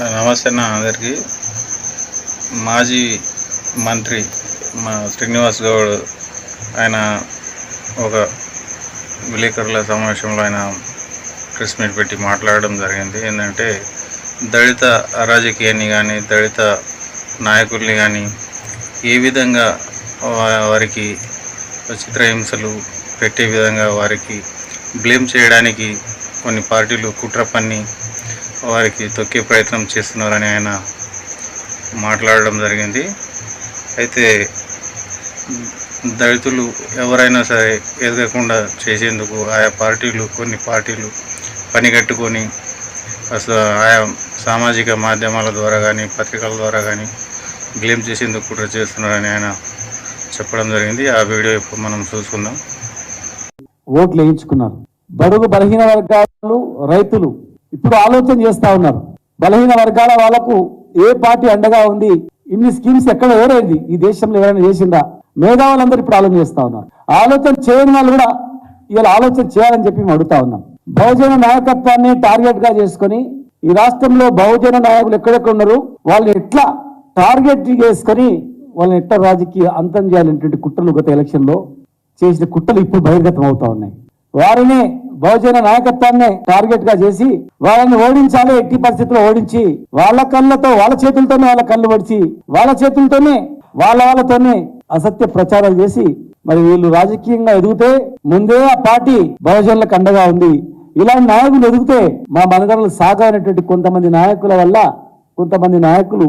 నమస్తే అన్న అందరికీ. మాజీ మంత్రి మా శ్రీనివాస్ గౌడ్ ఆయన ఒక విలేకరుల సమావేశంలో ఆయన ప్రెస్ మీట్ పెట్టి మాట్లాడడం జరిగింది. ఏంటంటే దళిత రాజకీయాన్ని కానీ దళిత నాయకుల్ని కానీ ఏ విధంగా వారికి చిత్రహింసలు పెట్టే విధంగా వారికి బ్లేమ్ చేయడానికి కొన్ని పార్టీలు కుట్ర పన్ని వారికి తొక్కే ప్రయత్నం చేస్తున్నారని ఆయన మాట్లాడడం జరిగింది. అయితే దళితులు ఎవరైనా సరే ఎదగకుండా చేసేందుకు ఆయా పార్టీలు కొన్ని పార్టీలు పనిగట్టుకొని అసలు ఆయా సామాజిక మాధ్యమాల ద్వారా కానీ పత్రికల ద్వారా కానీ గ్లేమ్ చేసేందుకు కుట్ర చేస్తున్నారని ఆయన చెప్పడం జరిగింది. ఆ వీడియో ఇప్పుడు మనం చూసుకుందాం. ఓట్లు వేయించుకున్నారు. బడుగు బలహీన వర్గాలు రైతులు ఇప్పుడు ఆలోచన చేస్తా ఉన్నారు. బలహీన వర్గాల వాళ్ళకు ఏ పార్టీ అండగా ఉంది? ఇన్ని స్కీమ్స్ ఎక్కడ ఎవరైంది? ఈ దేశంలో ఎవరైనా చేసిందా? మేధావులందరూ ఇప్పుడు ఆలోచన చేస్తా ఉన్నారు. ఆలోచన చేయని వాళ్ళు కూడా ఇలా ఆలోచన చేయాలని చెప్పి మేము అడుగుతా ఉన్నాం. బహుజన నాయకత్వాన్ని టార్గెట్గా చేసుకొని ఈ రాష్ట్రంలో బహుజన నాయకులు ఎక్కడెక్కడ ఉన్నారు? వాళ్ళని ఎట్లా టార్గెట్ చేసుకొని వాళ్ళని ఎట్లా రాజకీయ అంతం చేయాలనేటువంటి కుట్రలు గత ఎలక్షన్లో చేసిన కుట్రలు ఇప్పుడు బహిర్గతం అవుతా ఉన్నాయి. వారిని బహుజన నాయకత్వాన్ని టార్గెట్గా చేసి వాళ్ళని ఓడించాలి ఎట్టి పరిస్థితుల్లో ఓడించి వాళ్ళ కళ్ళతో వాళ్ళ చేతులతోనే వాళ్ళ కళ్ళు పడిచి వాళ్ళ చేతులతోనే వాళ్ళ వాళ్ళతోనే అసత్య ప్రచారాలు చేసి మరి వీళ్ళు రాజకీయంగా ఎదిగితే ముందే ఆ పార్టీ బహుజనులకు అండగా ఉంది ఇలాంటి నాయకులు ఎదిగితే మా మనగడలు సాగనటువంటి కొంతమంది నాయకుల వల్ల కొంతమంది నాయకులు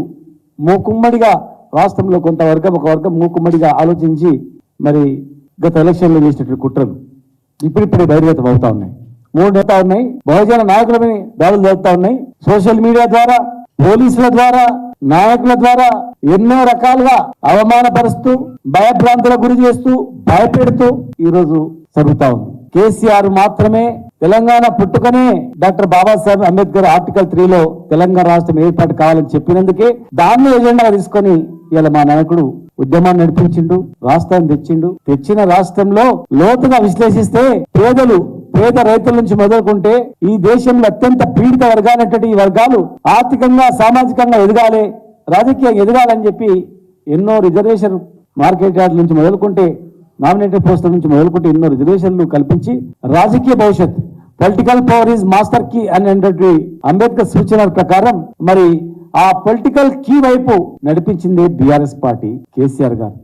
మూకుమ్మడిగా రాష్ట్రంలో కొంత వర్గం ఒక వర్గం మూకుమ్మడిగా ఆలోచించి మరి గత ఎలక్షన్లో చేసినటువంటి కుట్రలు. ఇప్పుడిప్పుడే బహిర్గతం అవుతా ఉన్నాయి మూడు అవుతా ఉన్నాయి బహుజన నాయకులపై దాడులు జరుగుతా ఉన్నాయి సోషల్ మీడియా ద్వారా పోలీసుల ద్వారా నాయకుల ద్వారా ఎన్నో రకాలుగా అవమానపరుస్తూ భయభ్రాంతులకు గురి చేస్తూ భయపెడుతూ ఈరోజు జరుగుతా ఉంది కేసీఆర్ మాత్రమే తెలంగాణ పుట్టుకనే డాక్టర్ బాబాసాహెబ్ అంబేద్కర్ ఆర్టికల్ త్రీలో తెలంగాణ రాష్ట్రం ఏర్పాటు కావాలని చెప్పినందుకే దాన్ని ఎజెండా తీసుకొని ఇలా మా నాయకుడు ఉద్యమాన్ని నడిపించిండు రాష్ట్రాన్ని తెచ్చిండు. తెచ్చిన రాష్ట్రంలో లోతుగా విశ్లేషిస్తే పేదలు పేద రైతుల నుంచి మొదలుకుంటే ఈ దేశంలో అత్యంత పీడిత వర్గాలైనటువంటి ఈ వర్గాలు ఆర్థికంగా సామాజికంగా ఎదగాలి రాజకీయంగా ఎదగాలని చెప్పి ఎన్నో రిజర్వేషన్ మార్కెట్ యార్డ్ నుంచి మొదలుకుంటే నామినేటెడ్ పోస్టుల నుంచి మొదలుకుంటే ఎన్నో రిజర్వేషన్లు కల్పించి రాజకీయ భవిష్యత్ political power is master key అనేటువంటి అంబేద్కర్ సూచనల ప్రకారం మరి ఆ పొలిటికల్ కీ వైపు నడిపించింది బీఆర్ఎస్ పార్టీ కేసీఆర్ గారు.